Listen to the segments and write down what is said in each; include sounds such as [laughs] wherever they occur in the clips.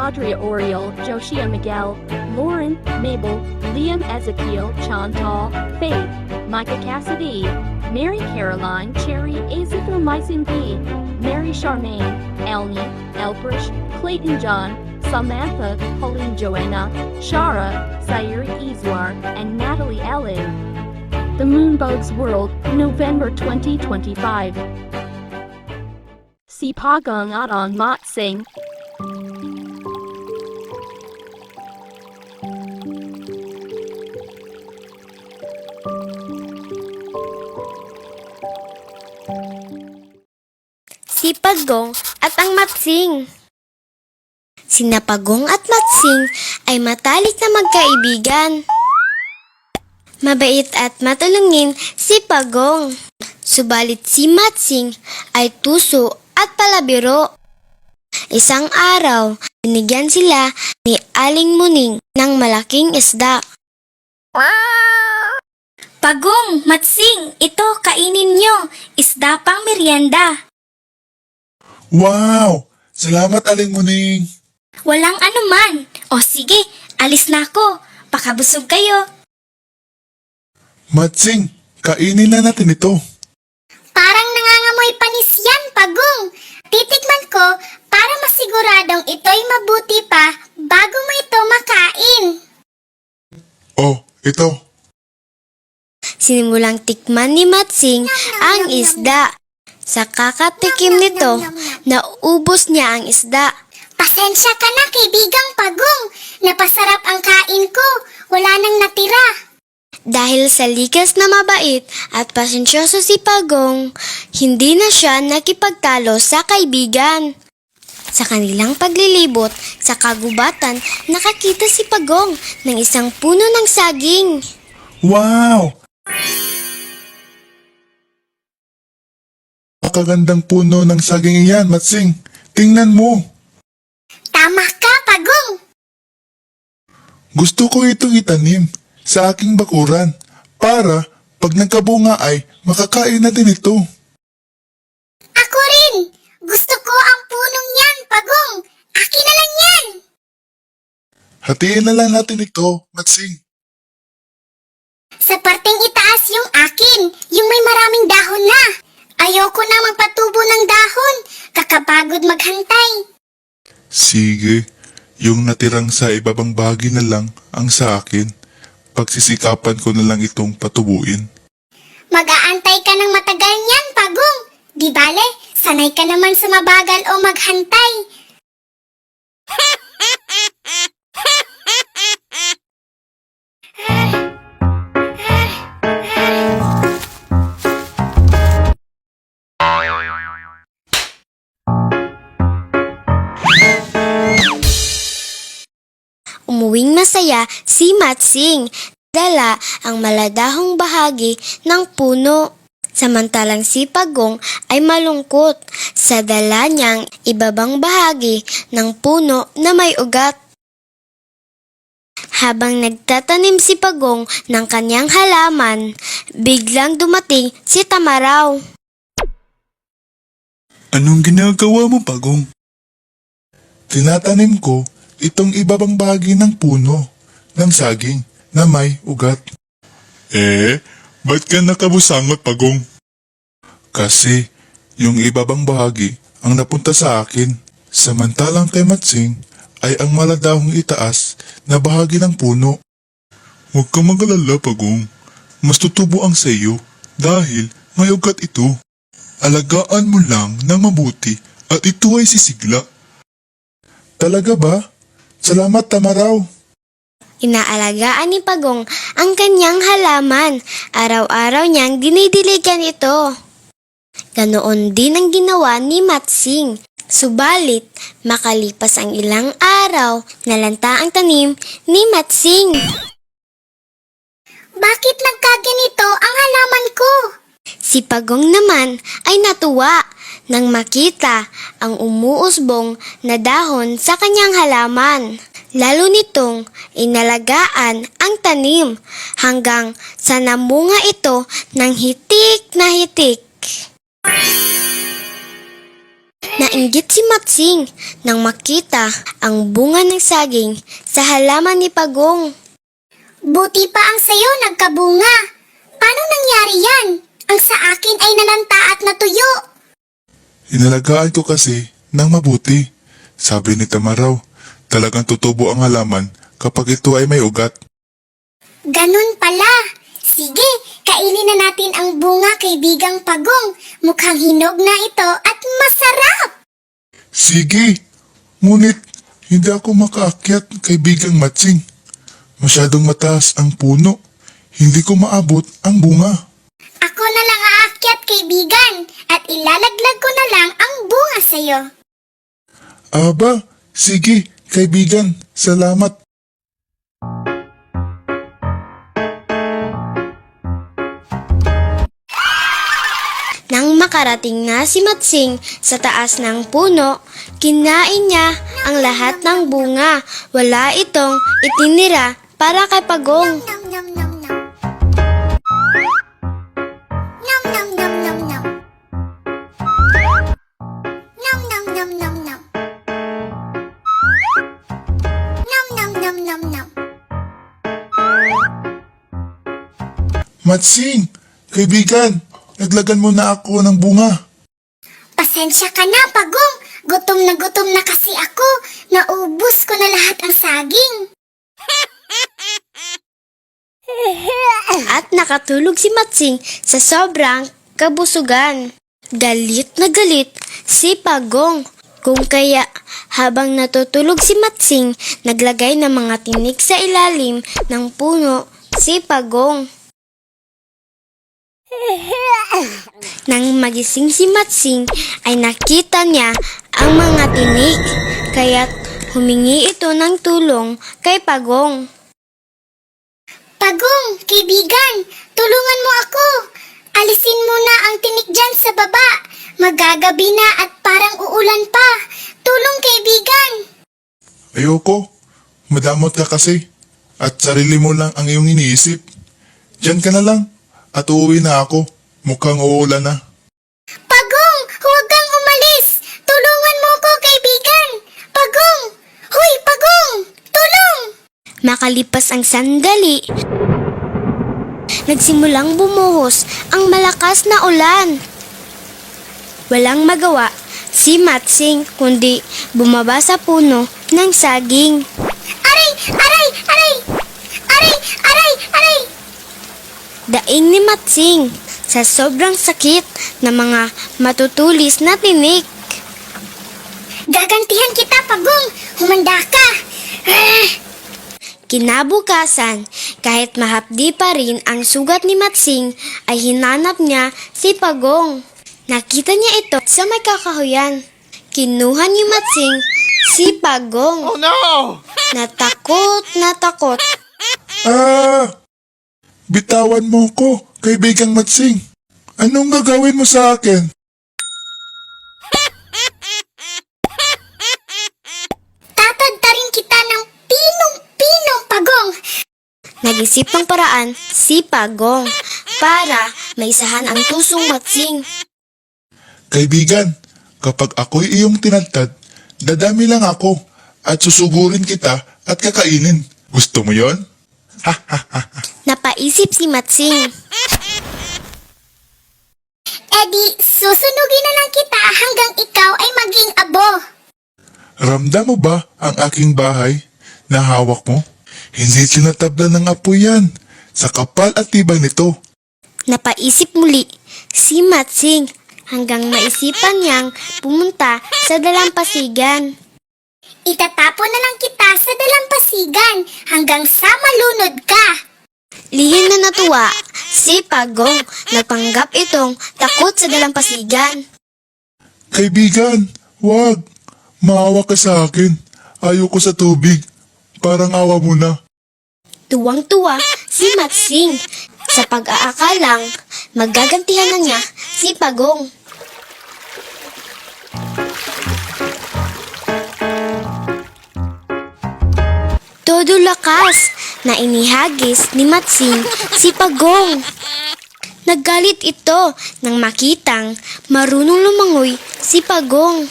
Audrey Oriole, Joshua Miguel, Lauren, Mabel, Liam Ezekiel, Chantal, Faith, Micah Cassidy, Mary Caroline, Cherry, Azithromycin B, Mary Charmaine, Elnie, Elbrish, Clayton John, Samantha, Pauline Joanna, Shara, Sayuri Iswar, and Natalie Ellen. The Moonbugs World, November 2025. Si Pagong Adon Mat Sing. Si Pagong at ang Matsing. Sina Pagong at Matsing ay matalik na magkaibigan. Mabait at matulungin si Pagong. Subalit si Matsing ay tuso at palabiro. Isang araw, binigyan sila ni Aling Muning ng malaking isda. Pagong, Matsing, ito kainin nyo. Isda pang merienda. Wow! Salamat, Aling Muning. Walang anuman. O sige, alis na ako. Pakabusog kayo. Matsing, kainin na natin ito. Parang nangangamoy panis yan, Pagong. Titikman ko para masiguradong ito'y mabuti pa bago mo ito makain. Oh, ito. Sinimulang tikman ni Matsing ang isda. Sa kakatikim nito, naubos niya ang isda. Pasensya ka na, kaibigang Pagong. Napasarap ang kain ko. Wala nang natira. Dahil sa likas na mabait at pasensyoso si Pagong, hindi na siya nakipagtalo sa kaibigan. Sa kanilang paglilibot sa kagubatan, nakakita si Pagong ng isang puno ng saging. Wow! Makagandang puno ng saging iyan, Matsing. Tingnan mo. Tama ka, Pagong. Gusto ko itong itanim sa aking bakuran para pag nagkabunga ay makakain natin ito. Ako rin. Gusto ko ang punong yan, Pagong. Akin na lang yan. Hatiin na lang natin ito, Matsing. Sa parteng itaas yung akin, yung may maraming dahon na. Ayoko na magpatubo ng dahon. Kakapagod maghantay. Sige, yung natirang sa ibabang bahagi na lang ang sa akin. Pagsisikapan ko na lang itong patubuin. Mag-aantay ka ng matagal niyan, Pagong. Di bale, sanay ka naman sa mabagal o maghantay. Masaya si Matsing. Dala ang maladahong bahagi ng puno. Samantalang si Pagong ay malungkot sa dala niyang ibabang bahagi ng puno na may ugat. Habang nagtatanim si Pagong ng kanyang halaman, biglang dumating si Tamaraw. Anong ginagawa mo, Pagong? Tinatanim ko itong ibabang bahagi ng puno ng saging na may ugat. Eh, ba't ka nakabusangot, Pagong? Kasi yung ibabang bahagi ang napunta sa akin, samantalang kay Matsing ay ang maladahong itaas na bahagi ng puno. Huwag kang magalala, Pagong. Mas tutubo ang sayo dahil may ugat ito. Alagaan mo lang ng mabuti at ito ay sisigla. Talaga ba? Salamat, Tamaraw. Inaalagaan ni Pagong ang kanyang halaman. Araw-araw niyang dinidiligan ito. Ganoon din ang ginawa ni Matsing. Subalit, makalipas ang ilang araw, nalanta ang tanim ni Matsing. Bakit nagkaganito ang halaman ko? Si Pagong naman ay natuwa nang makita ang umuusbong na dahon sa kanyang halaman. Lalo nitong inalagaan ang tanim hanggang sa namunga ito ng hitik na hitik. Nainggit si Matsing nang makita ang bunga ng saging sa halaman ni Pagong. Buti pa ang sayo nagkabunga. Paano nangyari yan? Ang sa akin ay nalanta at natuyo. Inalagaan ko kasi ng mabuti. Sabi ni Tamaraw, talagang tutubo ang halaman kapag ito ay may ugat. Ganun pala. Sige, kainin na natin ang bunga kaibigang pagong. Mukhang hinog na ito at masarap. Sige, ngunit hindi ako makaakyat kaibigang Matsing. Masyadong mataas ang puno. Hindi ko maabot ang bunga. Ako na lang aakyat kaibigan at ilalaglag ko na lang ang bunga sa'yo. Aba, sige, kaibigan, salamat. Nang makarating na si Matsing sa taas ng puno, kinain niya ang lahat ng bunga. Wala itong itinira para kay Pagong. Matsing, kaibigan, naglagan mo na ako ng bunga. Pasensya ka na, Pagong. Gutom na gutom na kasi ako. Naubos ko na lahat ang saging. [laughs] At nakatulog si Matsing sa sobrang kabusugan. Galit na galit si Pagong. Kung kaya habang natutulog si Matsing, naglagay ng mga tinik sa ilalim ng puno si Pagong. [laughs] Nang magising si Matsing ay nakita niya ang mga tinik, kaya't humingi ito ng tulong kay Pagong. Pagong, kaibigan, tulungan mo ako. Alisin mo na ang tinik dyan sa baba. Magagabi na at parang uulan pa. Tulong, kaibigan. Ayoko, madamot ka kasi. At sarili mo lang ang iyong iniisip. Diyan ka na lang, at uuwi na ako. Mukhang uulan na. Pagong, huwag kang umalis. Tulungan mo ko, kaibigan. Pagong, huy, Pagong, tulong. Makalipas ang sandali, nagsimulang bumuhos ang malakas na ulan. Walang magawa si Matsing kundi bumaba sa puno ng saging. Daing ni Matsing sa sobrang sakit ng mga matutulis na tinik. Gagantihan kita, Pagong. Humanda ka. Ah, Kinabukasan, kahit mahapdi pa rin ang sugat ni Matsing, ay hinanap niya si Pagong. Nakita niya ito sa may kakahuyan. Kinuha ni Matsing si Pagong. Oh no! Natakot na takot. Ah! Bitawan mo ko, kaibigang Matsing. Anong gagawin mo sa akin? tatadtarin kita ng pinong-pinong Pagong. Nag-isip ng paraan si Pagong para maisahan ang tusong Matsing. Kaibigan, kapag ako'y iyong tinadtad, dadami lang ako at susugurin kita at kakainin. Gusto mo yon? Napaisip si Matsing. Edi, susunugin na lang kita hanggang ikaw ay maging abo. Ramdam mo ba ang aking bahay na hawak mo? Hindi tinatabla ng apoy yan. Sa kapal at tibay nito. Napaisip muli si Matsing hanggang maisipan niyang pumunta sa dalampasigan. Itatapon na lang kita sa dalampasigan hanggang sa malunod ka. Lihim na natuwa si Pagong nagpanggap itong takot sa dalampasigan. Kaibigan, wag. Maawa ka sa akin. Ayoko sa tubig. Parang awa mo na. Tuwang-tuwa si Matsing sa pag-aakalang magagantihan na niya si Pagong. Todo lakas na inihagis ni Matsing si Pagong. Naggalit ito nang makitang marunong lumangoy si Pagong.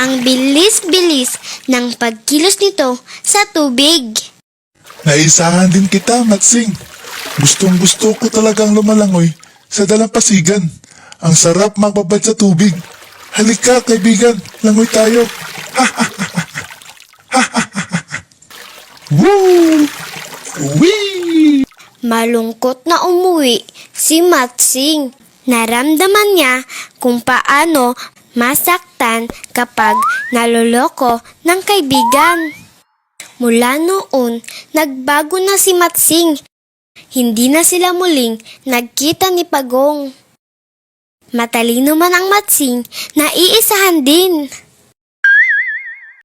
Ang bilis-bilis ng pagkilos nito sa tubig. Naisahan din kita, Matsing. Gustong gusto ko talagang lumalangoy sa dalampasigan. Ang sarap magbabad sa tubig. Halika, kaibigan. Langoy tayo. [laughs] Woo! Wee! Malungkot na umuwi si Matsing. Naramdaman niya kung paano masaktan kapag naloloko ng kaibigan. Mula noon, nagbago na si Matsing. Hindi na sila muling nagkita ni Pagong. Matalino man ang Matsing, naiisahan din.